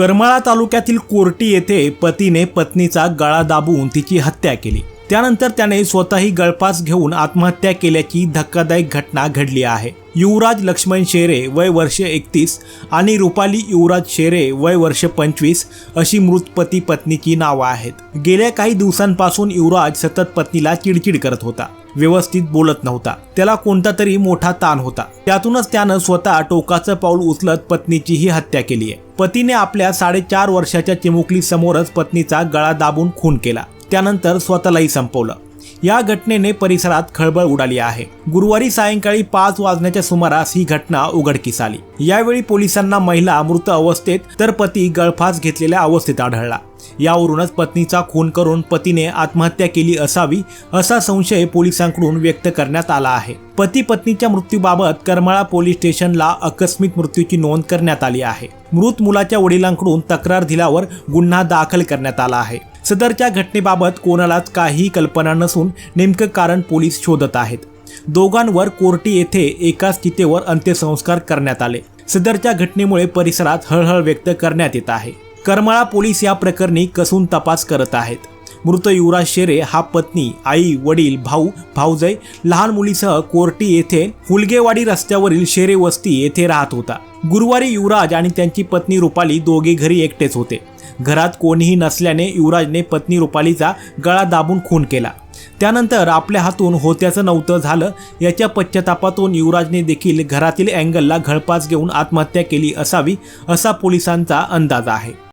करमाळा तालुक्यातील कोर्टी येथे पतीने पत्नीचा गळा दाबून तिची हत्या केली. त्यानंतर त्याने स्वतःही गळफास घेऊन आत्महत्या केल्याची धक्कादायक घटना घडली आहे. युवराज लक्ष्मण शेरे वय वर्ष एकतीस आणि रुपाली युवराज शेरे वय वर्ष पंचवीस अशी मृत पती पत्नीची नावं आहेत. गेल्या काही दिवसांपासून युवराज सतत पत्नीला चिडचिड करत होता. व्यवस्थित बोलत नव्हता. त्याला कोणता तरी मोठा ताण होता. त्यातूनच त्यानं स्वतः टोकाचं पाऊल उचलत पत्नीचीही हत्या केली आहे. पतीने आपल्या साडेचार वर्षाच्या चिमुकली समोरच पत्नीचा गळा दाबून खून केला. त्यानंतर स्वतःलाही संपवलं. या घटनेने परिसरात खळबळ उडाली आहे. गुरुवारी सायंकाळी पाच वाजण्याच्या सुमारास ही घटना उघडकीस आली. यावेळी पोलिसांना महिला मृत अवस्थेत तर पती गळफास घेतलेल्या अवस्थेत आढळला. यावरूनच पत्नीचा खून करून पतीने आत्महत्या केली असावी असा संशय पोलिसांकडून व्यक्त करण्यात आला आहे. पती पत्नीच्या मृत्यूबाबत करमाळा पोलीस स्टेशनला आकस्मिक मृत्यूची नोंद करण्यात आली आहे. मृत मुलाच्या वडिलांकडून तक्रार दिल्यावर गुन्हा दाखल करण्यात आला आहे. सदरच्या घटनेबाबत कोणालाच काही कल्पना नसून नेमकं कारण पोलीस शोधत आहेत. दोघांवर कोर्टी येथे एकाच चितेवर अंत्यसंस्कार करण्यात आले. सदरच्या घटनेमुळे परिसरात हळहळ व्यक्त करण्यात येत आहे. करमाळा पोलीस या प्रकरणी कसून तपास करत आहेत. मृत युवराज शेरे हा पत्नी आई वडील भाऊ भाऊजय लहान मुलीसह कोर्टी येथे फुलगेवाडी रस्त्यावरील शेरे वस्ती येथे राहत होता. गुरुवारी युवराज आणि त्यांची पत्नी रुपाली दोघे घरी एकटेच होते. घरात कोणीही नसल्याने युवराजने पत्नी रुपालीचा गळा दाबून खून केला. त्यानंतर आपल्या हातून होत्याचं नव्हतं झालं याच्या पश्चातापातून युवराजने देखील घरातील अँगलला घळपास घेऊन आत्महत्या केली असावी असा पोलिसांचा अंदाज आहे.